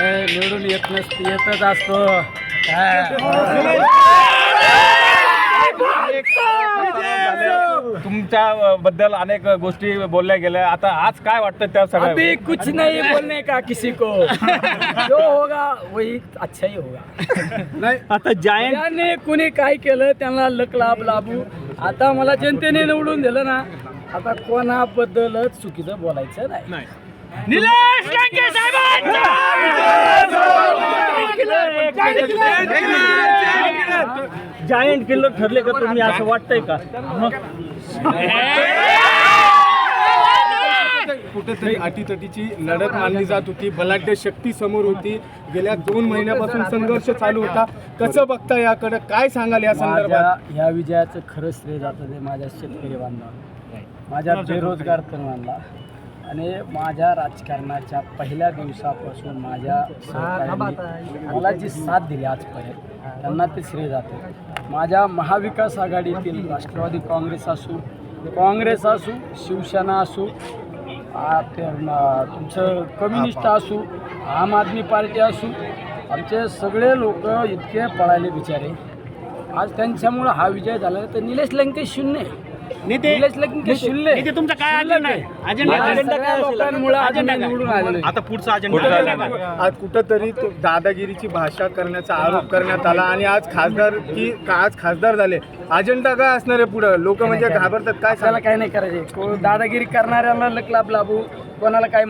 निवडून येत नस येतच असतो. काय? तुमच्या बद्दल अनेक गोष्टी बोलल्या गेल्या. आता आज काय वाटतं त्या अभी सगळ्या कुछ नहीं बोलने का किसी को। जो होगा वही अच्छा ही होगा। आता जायंट त्याने कुणी काय केलं त्यांना लक लाभ लाभू. आता मला जनतेने निवडून दिलं ना आता कोणाबद्दलच चुकीचं बोलायचं नाही. निलेश लंके! जायंट किल्लर ठरले का तुम्ही असं वाटतंय का? कुठेतरी अटीतटीची लढत मानली जात होती. बलाढ्य शक्ती समोर होती. गेल्या दोन महिन्यापासून संघर्ष चालू होता. कसं बघता याकडे? काय सांगाल या संदर्भात? ह्या विजयाचं खरं श्रेय जातं ते माझ्या शेतकरी बांधवांना माझ्या बेरोजगार तरुणांना. आणि माझ्या राजकारणाच्या पहिल्या दिवसापासून माझ्या सहकाऱ्यांनी मला जी साथ दिली आजपर्यंत त्यांना ते श्रेय जातं. माझ्या महाविकास आघाडीतील राष्ट्रवादी काँग्रेस असू काँग्रेस असू शिवसेना असू तुमचं कम्युनिस्ट असू आम आदमी पार्टी असू आमचे सगळे लोक इतके पळाले बिचारे. आज त्यांच्यामुळं हा विजय झाला तर निलेश लंके शून्य शून्य तुमचा काय. आता पुढचा अजेंडा आज कुठंतरी तो दादागिरीची भाषा करण्याचा आरोप करण्यात आला आणि आज खासदार की का- आज खासदार झाले. अजेंडा काय असणार आहे पुढं? लोक म्हणजे घाबरतात. काय सांगा? काय नाही करायचे. दादागिरी करणाऱ्याला लक लाभ लाभू. कोणाला काय